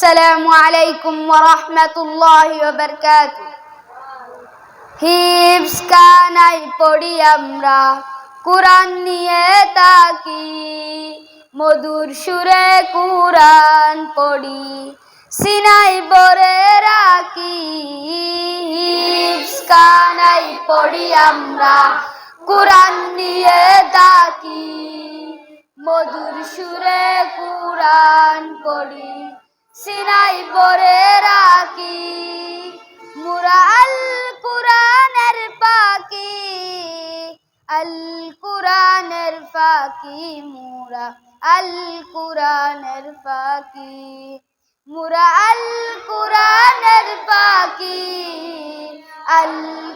আলাইকুম ওয়া রাহমাতুল্লাহি ওয়া বারাকাতুহু হিফজ কানাই পড়ি আমরা, কুরআন নিয়ে তাকি মধুর সুরে কুরআন পড়ি, সিনাই বরে রাখি। হিফজ কানাই পড়ি আমরা, কুরআন নিয়ে তাকি মধুর সুরে কুরআন পড়ি। সিনাই বরে রাখি। মুরা আল কুরআনের পাকি আল কুরআনের ফাকি মুরা আল কুরআনের ফাকি মুরা আল কুরআনের পাকি আল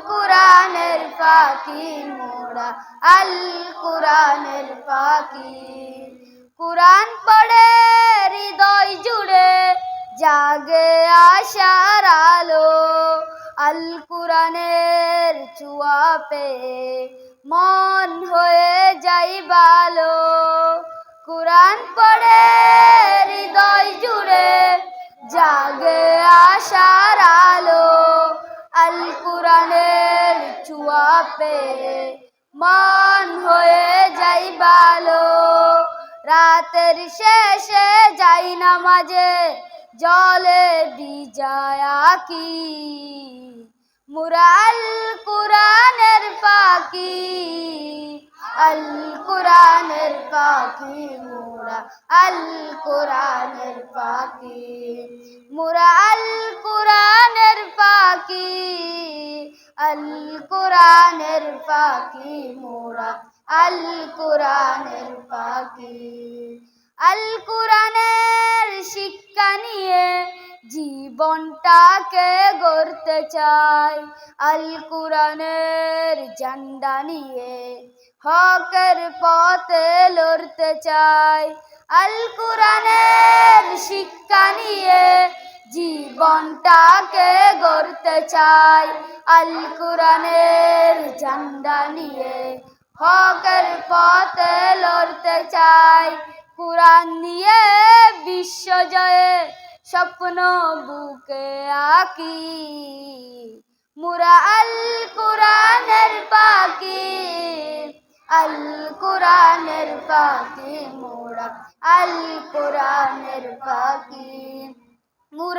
কুরআনের পাকি মোরা আল কুরআনের পাকি কুরআন আল কুরআনের চুয়া পে মন হয়ে যাই ভালো কুরআন পড়ে, হৃদয় জুড়ে, জাগে আশার আলো। আল কুরআনের চুয়া পে মন হয়ে যাই ভালো রাতের শেষে যাই নামাজে, জলে বিজয়া কি মুরাল কুরআনের পাকি আল কুরআনের পাকি মুরা, আল কুরআনের পাকি মুরা, আল কুরআনের পাকি আল কুরআনের পাকি মুরা, আল কুরআনের পাকি আল কুরআনের জীবনটাকে গড়তে চাই। আল কুরানের ঝান্ডা নিয়ে হকের পথে লড়তে চাই। আল কুরানের শিক্ষা নিয়ে জীবনটাকে গড়তে চাই। আল কুরানের ঝান্ডা নিয়ে হকের পথে লড়তে চাই। কুরআন নিয়ে বিশ্ব জয়ে স্বপ্ন বুকে আঁকি। মুরা আল কুরআনের পাকি আল কুরআনের পাকি মোরা আল কুরআনের পাকি মুরা